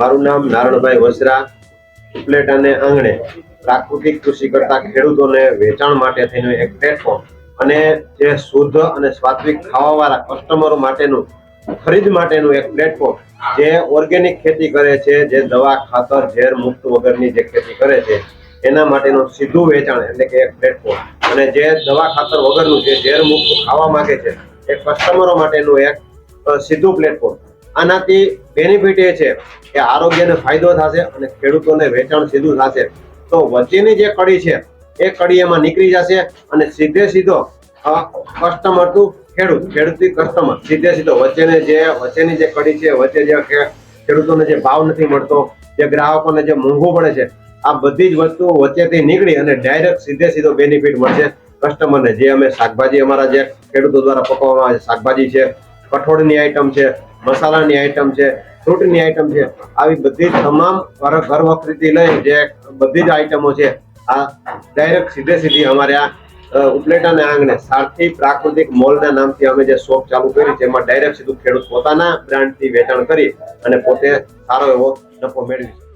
મારું નામ નારણભાઈ વસરા ઉપલેટ અને આંગણે પ્રાકૃતિક કૃષિ કરતા ખેડૂતોને વેચાણ માટે થઈને એક પ્લેટફોર્મ અને જે શુદ્ધ અને સ્વાત્વિક ખાવાવાળા કસ્ટમરો માટેનું, ખરીદ માટેનું એક પ્લેટફોર્મ જે ઓર્ગેનિક ખેતી કરે છે, જે દવા, ખાતર, ઝેર, મુક્ત વગરની જે ખેતી કરે છે, એના માટેનું સીધું વેચાણ એટલે કે એક પ્લેટફોર્મ અને જે દવા, ખાતર વગરનું જે ઝેર, મુક્ત ખાવા માંગે છે, એ કસ્ટમરો માટેનું એક સીધું પ્લેટફોર્મ આનાથી બેનિફિટ એ છે કે આરોગ્યને ફાયદો થશે અને ખેડૂતોને વેચાણ સીધું થશે. તો વચ્ચેની જે કડી છે, એ કડી એમાં નીકળી જશે અને સીધે સીધો કસ્ટમર ટુ ખેડૂત, ખેડૂતથી કસ્ટમર સીધે સીધો વચ્ચેને જે, વચ્ચેની જે કડી છે, વચ્ચે જે ખેડૂતોને જે ભાવ નથી મળતો, જે ગ્રાહકોને જે મોંઘું પડે છે, આ બધી જ વસ્તુઓ વચ્ચેથી નીકળી અને ડાયરેક્ટ સીધે સીધો બેનિફિટ મળશે કસ્ટમરને જે અમે શાકભાજી અમારા જે ખેડૂતો દ્વારા પકવવામાં આવે છે, શાકભાજી છે, કઠોળની આઈટમ છે મસાલાની આઈટમ છે ફ્રૂટની આઈટમ છે, આવી બધી તમામ ઘર વખરીથી લઈ જે બધી જ આઈટમો છે, આ ડાયરેક્ટ સીધે સીધી અમારે આ ઉપલેટાના આંગણે સારથી પ્રાકૃતિક મોલના નામથી અમે જે શોપ ચાલુ કરી જેમાં ડાયરેક્ટ સીધું ખેડૂત પોતાના બ્રાન્ડથી વેચાણ કરી અને પોતે સારો એવો નફો મેળવી શકે.